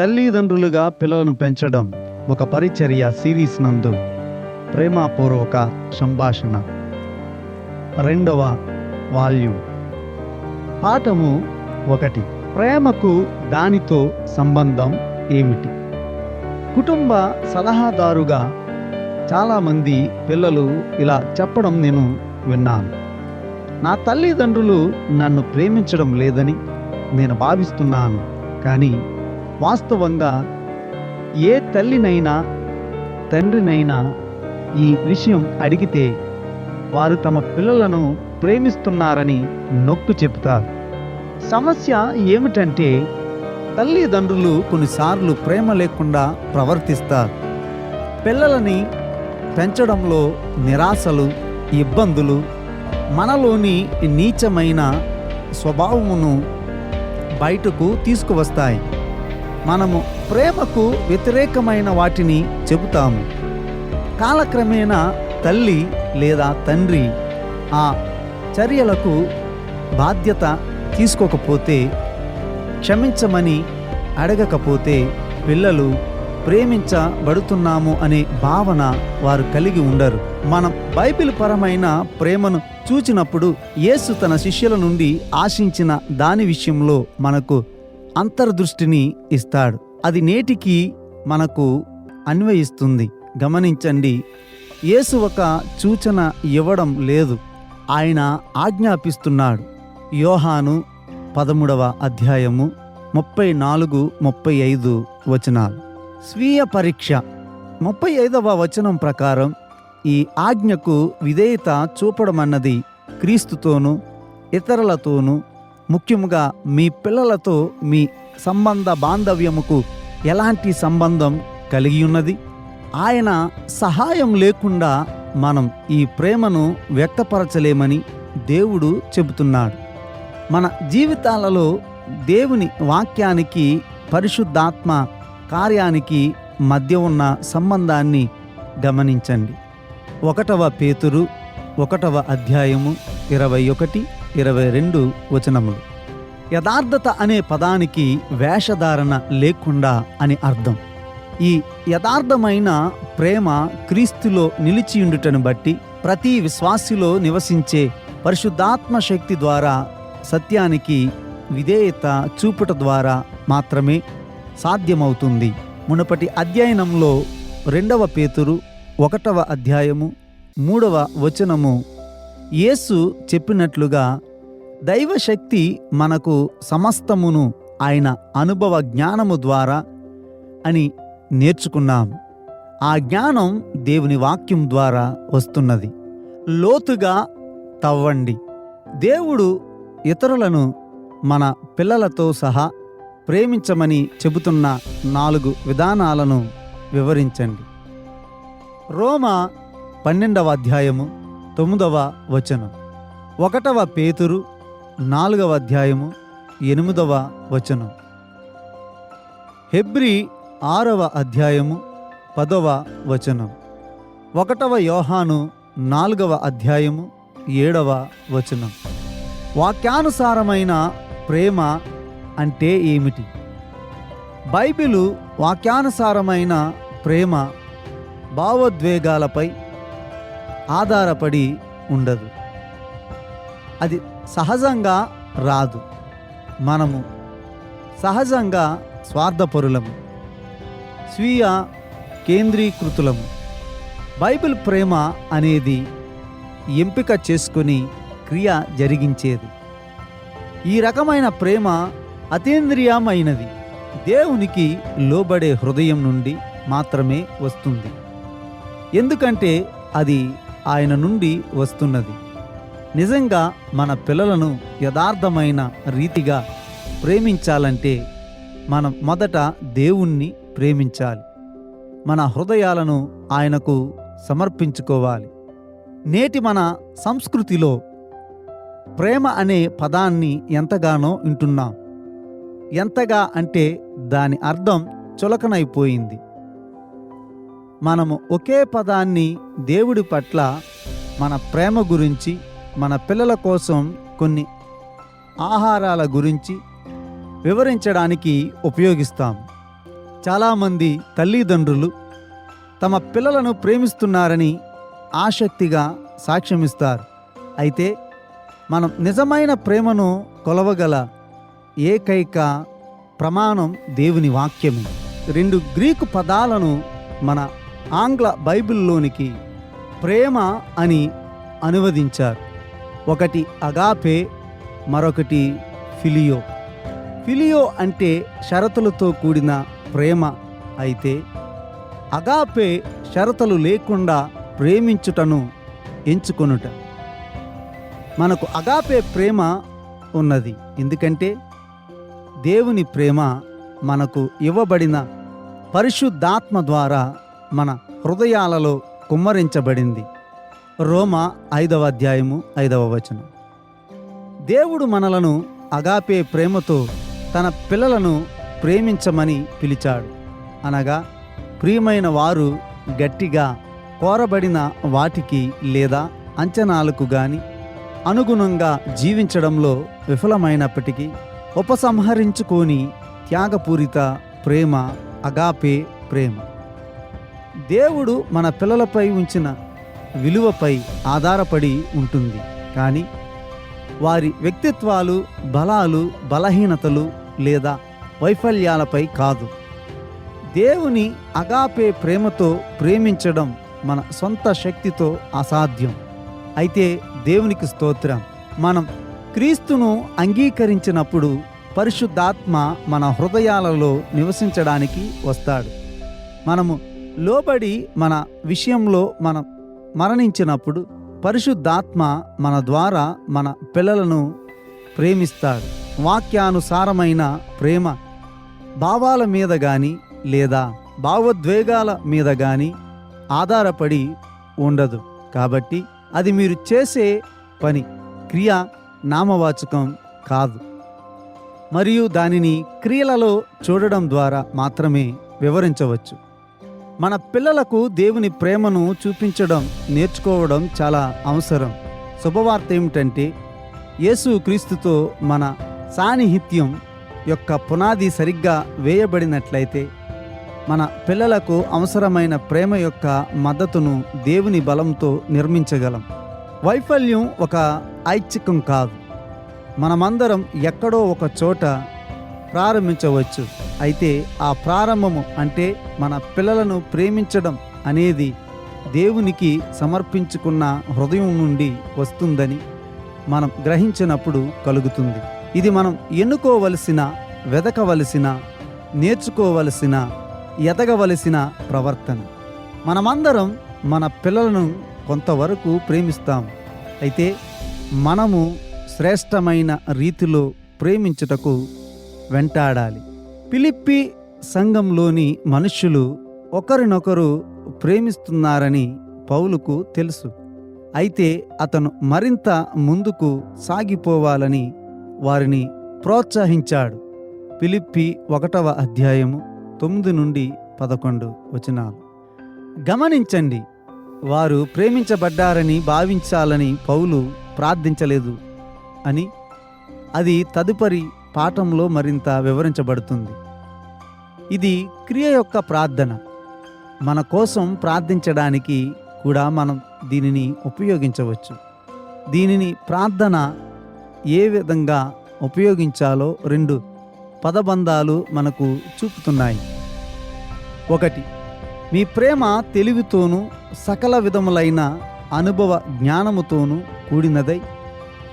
తల్లిదండ్రులుగా పిల్లలను పెంచడం ఒక పరిచర్య సిరీస్ నందు. ప్రేమపూర్వక సంభాషణ. రెండవ వాల్యూమ్. పాఠము ఒకటి. ప్రేమకు దానితో సంబంధం ఏమిటి? కుటుంబ సలహాదారుగా చాలామంది పిల్లలు ఇలా చెప్పడం నేను విన్నాను. నా తల్లిదండ్రులు నన్ను ప్రేమించడం లేదని నేను భావిస్తున్నాను. కానీ వాస్తవంగా ఏ తల్లినైనా తండ్రినైనా ఈ విషయం అడిగితే వారు తమ పిల్లలను ప్రేమిస్తున్నారని నొక్కు చెబుతారు. సమస్య ఏమిటంటే తల్లిదండ్రులు కొన్నిసార్లు ప్రేమ లేకుండా ప్రవర్తిస్తారు. పిల్లలని పెంచడంలో నిరాశలు ఇబ్బందులు మనలోని నీచమైన స్వభావమును బయటకు తీసుకువస్తాయి. మనము ప్రేమకు వ్యతిరేకమైన వాటిని చెబుతాము. కాలక్రమేణా తల్లి లేదా తండ్రి ఆ చర్యలకు బాధ్యత తీసుకోకపోతే క్షమించమని అడగకపోతే పిల్లలు ప్రేమించబడుతున్నాము అనే భావన వారు కలిగి ఉండరు. మనం బైబిల్ పరమైన ప్రేమను చూచినప్పుడు యేసు తన శిష్యుల నుండి ఆశించిన దాని విషయంలో మనకు అంతర్దృష్టిని ఇస్తాడు. అది నేటికి మనకు అన్వయిస్తుంది. గమనించండి యేసు ఒక సూచన ఇవ్వడం లేదు. ఆయన ఆజ్ఞాపిస్తున్నాడు. యోహాను పదమూడవ అధ్యాయము ముప్పై నాలుగు ముప్పై ఐదు వచనాలు. స్వీయ పరీక్ష. ముప్పై ఐదవ వచనం ప్రకారం ఈ ఆజ్ఞకు విధేయత చూపడమన్నది క్రీస్తుతోనూ ఇతరులతోనూ ముఖ్యంగా మీ పిల్లలతో మీ సంబంధ బాంధవ్యముకు ఎలాంటి సంబంధం కలిగి ఉన్నది ఆయన సహాయం లేకుండా మనం ఈ ప్రేమను వ్యక్తపరచలేమని దేవుడు చెబుతున్నాడు. మన జీవితాలలో దేవుని వాక్యానికి పరిశుద్ధాత్మ కార్యానికి మధ్య ఉన్న సంబంధాన్ని గమనించండి. ఒకటవ పేతురు ఒకటవ అధ్యాయము ఇరవై ఒకటి. ఇరవై రెండు వచనములు. యథార్థత అనే పదానికి వేషధారణ లేకుండా అని అర్థం. ఈ యథార్థమైన ప్రేమ క్రీస్తులో నిలిచియుండుటను బట్టి ప్రతి విశ్వాసిలో నివసించే పరిశుద్ధాత్మ శక్తి ద్వారా సత్యానికి విధేయత చూపుట ద్వారా మాత్రమే సాధ్యమవుతుంది. మునపటి అధ్యయనంలో రెండవ పేతురు ఒకటవ అధ్యాయము మూడవ వచనము యేసు చెప్పినట్లుగా దైవశక్తి మనకు సమస్తమును ఆయన అనుభవ జ్ఞానము ద్వారా అని నేర్చుకున్నాం. ఆ జ్ఞానం దేవుని వాక్యం ద్వారా వస్తున్నది. లోతుగా తవ్వండి. దేవుడు ఇతరులను మన పిల్లలతో సహా ప్రేమించమని చెబుతున్న నాలుగు విధానాలను వివరించండి. రోమా పన్నెండవ అధ్యాయము తొమ్మిదవ వచనం. ఒకటవ పేతురు నాలుగవ అధ్యాయము ఎనిమిదవ వచనం. హెబ్రి ఆరవ అధ్యాయము పదవ వచనం. ఒకటవ యోహాను నాలుగవ అధ్యాయము ఏడవ వచనం. వాక్యానుసారమైన ప్రేమ అంటే ఏమిటి? బైబిలు వాక్యానుసారమైన ప్రేమ భావోద్వేగాలపై ఆధారపడి ఉండదు. అది సహజంగా రాదు. మనము సహజంగా స్వార్థపరులము. స్వీయ కేంద్రీకృతులము. బైబిల్ ప్రేమ అనేది ఎంపిక చేసుకుని క్రియ జరిగించేది. ఈ రకమైన ప్రేమ అతీంద్రియమైనది. దేవునికి లోబడే హృదయం నుండి మాత్రమే వస్తుంది. ఎందుకంటే అది ఆయన నుండి వస్తున్నది. నిజంగా మన పిల్లలను యథార్థమైన రీతిగా ప్రేమించాలంటే మనం మొదట దేవుణ్ణి ప్రేమించాలి. మన హృదయాలను ఆయనకు సమర్పించుకోవాలి. నేటి మన సంస్కృతిలో ప్రేమ అనే పదాన్ని ఎంతగానో వింటున్నాం. ఎంతగా అంటే దాని అర్థం చులకనైపోయింది. మనము ఒకే పదాన్ని దేవుడి పట్ల మన ప్రేమ గురించి మన పిల్లల కోసం కొన్ని ఆహారాల గురించి వివరించడానికి ఉపయోగిస్తాం. చాలామంది తల్లిదండ్రులు తమ పిల్లలను ప్రేమిస్తున్నారని ఆసక్తిగా సాక్ష్యమిస్తారు. అయితే మనం నిజమైన ప్రేమను కొలవగల ఏకైక ప్రమాణం దేవుని వాక్యమే. రెండు గ్రీకు పదాలను మన ఆంగ్ల బైబిల్లోనికి ప్రేమ అని అనువదించారు. ఒకటి అగాపే మరొకటి ఫిలియో. ఫిలియో అంటే షరతులతో కూడిన ప్రేమ అయితే అగాపే షరతులు లేకుండా ప్రేమించుటను ఎంచుకొనుట. మనకు అగాపే ప్రేమ ఉన్నది. ఎందుకంటే దేవుని ప్రేమ మనకు ఇవ్వబడిన పరిశుద్ధాత్మ ద్వారా మన హృదయాలలో కుమ్మరించబడింది. రోమ ఐదవ అధ్యాయము ఐదవ వచనం. దేవుడు మనలను అగాపే ప్రేమతో తన పిల్లలను ప్రేమించమని పిలిచాడు. అనగా ప్రియమైన వారు గట్టిగా కోరబడిన వాటికి లేదా అంచనాలకు గాని అనుగుణంగా జీవించడంలో విఫలమైనప్పటికీ ఉపసంహరించుకొని త్యాగపూరిత ప్రేమ అగాపే ప్రేమ. దేవుడు మన పిల్లలపై ఉంచిన విలువపై ఆధారపడి ఉంటుంది. కానీ వారి వ్యక్తిత్వాలు బలాలు బలహీనతలు లేదా వైఫల్యాలపై కాదు. దేవుని అగాపే ప్రేమతో ప్రేమించడం మన సొంత శక్తితో అసాధ్యం. అయితే దేవునికి స్తోత్రం. మనం క్రీస్తును అంగీకరించినప్పుడు పరిశుద్ధాత్మ మన హృదయాలలో నివసించడానికి వస్తాడు. మనము లోబడి మన విషయంలో మనం మరణించినప్పుడు పరిశుద్ధాత్మ మన ద్వారా మన పిల్లలను ప్రేమిస్తాడు. వాక్యానుసారమైన ప్రేమ భావాల మీద కానీ లేదా భావోద్వేగాల మీద కానీ ఆధారపడి ఉండదు. కాబట్టి అది మీరు చేసే పని క్రియ నామవాచకం కాదు. మరియు దానిని క్రియలలో చూడడం ద్వారా మాత్రమే వివరించవచ్చు. మన పిల్లలకు దేవుని ప్రేమను చూపించడం నేర్చుకోవడం చాలా అవసరం. శుభవార్త ఏమిటంటే యేసు క్రీస్తుతో మన సాన్నిహిత్యం యొక్క పునాది సరిగ్గా వేయబడినట్లయితే మన పిల్లలకు అవసరమైన ప్రేమ యొక్క మద్దతును దేవుని బలంతో నిర్మించగలం. వైఫల్యం ఒక ఐచ్ఛికం కాదు. మనమందరం ఎక్కడో ఒక చోట ప్రారంభించవచ్చు. అయితే ఆ ప్రారంభము అంటే మన పిల్లలను ప్రేమించడం అనేది దేవునికి సమర్పించుకున్న హృదయం నుండి వస్తుందని మనం గ్రహించినప్పుడు కలుగుతుంది. ఇది మనం ఎన్నుకోవలసిన వెదకవలసిన నేర్చుకోవలసిన ఎదగవలసిన ప్రవర్తన. మనమందరం మన పిల్లలను కొంతవరకు ప్రేమిస్తాం. అయితే మనము శ్రేష్టమైన రీతిలో ప్రేమించుటకు వెంటాడాలి. పిలిప్పి సంఘంలోని మనుష్యులు ఒకరినొకరు ప్రేమిస్తున్నారని పౌలుకు తెలుసు. అయితే అతను మరింత ముందుకు సాగిపోవాలని వారిని ప్రోత్సహించాడు. పిలిప్పి ఒకటవ అధ్యాయము తొమ్మిది నుండి పదకొండు వచనాలు. గమనించండి వారు ప్రేమించబడ్డారని భావించాలని పౌలు ప్రార్థించలేదు అని అది తదుపరి పాఠంలో మరింత వివరించబడుతుంది. ఇది క్రియ యొక్క ప్రార్థన. మన కోసం ప్రార్థించడానికి కూడా మనం దీనిని ఉపయోగించవచ్చు. దీనిని ప్రార్థన ఏ విధంగా ఉపయోగించాలో రెండు పదబంధాలు మనకు చూపుతున్నాయి. ఒకటి మీ ప్రేమ తెలివితోనూ సకల విధములైన అనుభవ జ్ఞానముతోనూ కూడినదై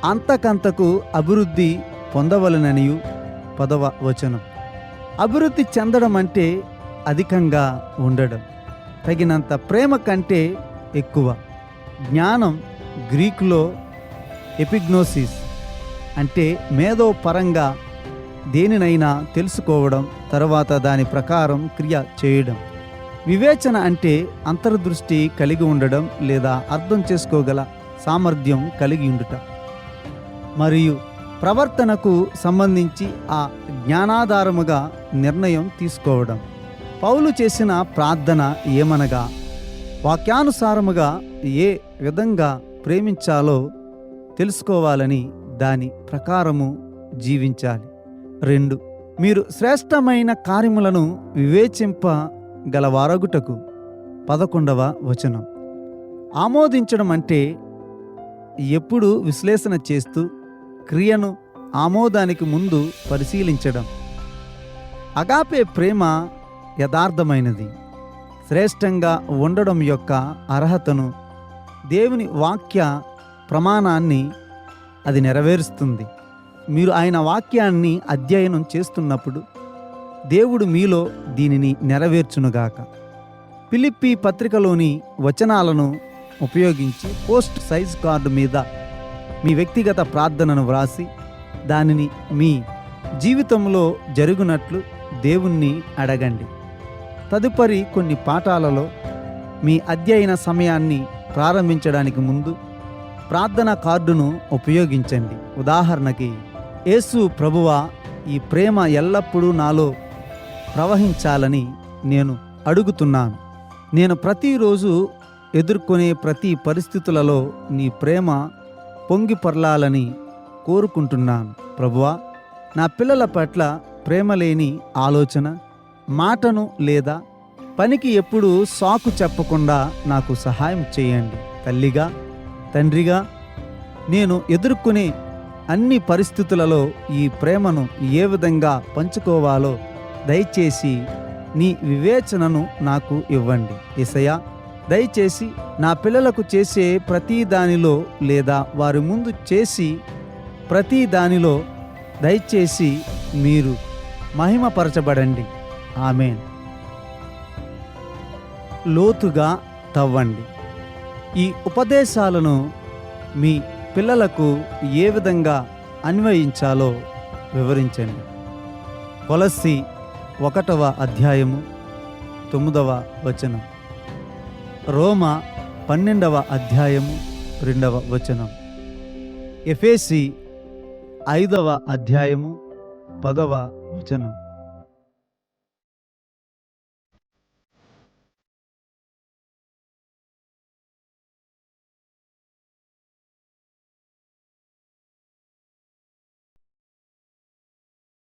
అంతకంతకు అభివృద్ధి పొందవలననియు పదవ వచనం. అభివృద్ధి చెందడం అంటే అధికంగా ఉండడం తగినంత ప్రేమ కంటే ఎక్కువ. జ్ఞానం గ్రీకులో ఎపిగ్నోసిస్ అంటే మేధో పరంగా దేనినైనా తెలుసుకోవడం తర్వాత దాని ప్రకారం క్రియ చేయడం. వివేచన అంటే అంతర్దృష్టి కలిగి ఉండడం లేదా అర్థం చేసుకోగల సామర్థ్యం కలిగి ఉండుట. మరియు ప్రవర్తనకు సంబంధించి ఆ జ్ఞానాధారముగా నిర్ణయం తీసుకోవడం. పౌలు చేసిన ప్రార్థన ఏమనగా వాక్యానుసారముగా ఏ విధంగా ప్రేమించాలో తెలుసుకోవాలని దాని ప్రకారము జీవించాలి. రెండు మీరు శ్రేష్టమైన కార్యములను వివేచింప గలవారగుటకు పదకొండవ వచనం. ఆమోదించడం అంటే ఎప్పుడు విశ్లేషణ చేస్తూ క్రియను ఆమోదానికి ముందు పరిశీలించడం. అగాపే ప్రేమ యథార్థమైనది. శ్రేష్టంగా ఉండడం యొక్క అర్హతను దేవుని వాక్య ప్రమాణాన్ని అది నెరవేరుస్తుంది. మీరు ఆయన వాక్యాన్ని అధ్యయనం చేస్తున్నప్పుడు దేవుడు మీలో దీనిని నెరవేర్చునుగాక. పిలిప్పి పత్రికలోని వచనాలను ఉపయోగించి పోస్ట్ సైజ్ కార్డు మీద మీ వ్యక్తిగత ప్రార్థనను వ్రాసి దానిని మీ జీవితంలో జరుగునట్లు దేవుణ్ణి అడగండి. తదుపరి కొన్ని పాఠాలలో మీ అధ్యయన సమయాన్ని ప్రారంభించడానికి ముందు ప్రార్థన కార్డును ఉపయోగించండి. ఉదాహరణకి యేసు ప్రభువా ఈ ప్రేమ ఎల్లప్పుడూ నాలో ప్రవహించాలని నేను అడుగుతున్నాను. నేను ప్రతిరోజు ఎదుర్కొనే ప్రతి పరిస్థితులలో నీ ప్రేమ పొంగి పొర్లాలని కోరుకుంటున్నాను. ప్రభువా నా పిల్లల పట్ల ప్రేమ లేని ఆలోచన మాటను లేదా పనికి ఎప్పుడు సాకు చెప్పకుండా నాకు సహాయం చేయండి. తల్లిగా తండ్రిగా నేను ఎదుర్కొనే అన్ని పరిస్థితులలో ఈ ప్రేమను ఏ విధంగా పంచుకోవాలో దయచేసి నీ వివేచనను నాకు ఇవ్వండి. ఇసయా దయచేసి నా పిల్లలకు చేసే ప్రతి దానిలో లేదా వారి ముందు చేసి ప్రతి దానిలో దయచేసి మీరు మహిమపరచబడండి. ఆమెన్. లోతుగా తవ్వండి. ఈ ఉపదేశాలను మీ పిల్లలకు ఏ విధంగా అన్వయించాలో వివరించండి. కొలసి ఒకటవ అధ్యాయము తొమ్మిదవ వచనం. రోమ పన్నెండవ అధ్యాయము రెండవ వచనం. ఎఫేసి ఐదవ అధ్యాయము పదవ వచనం.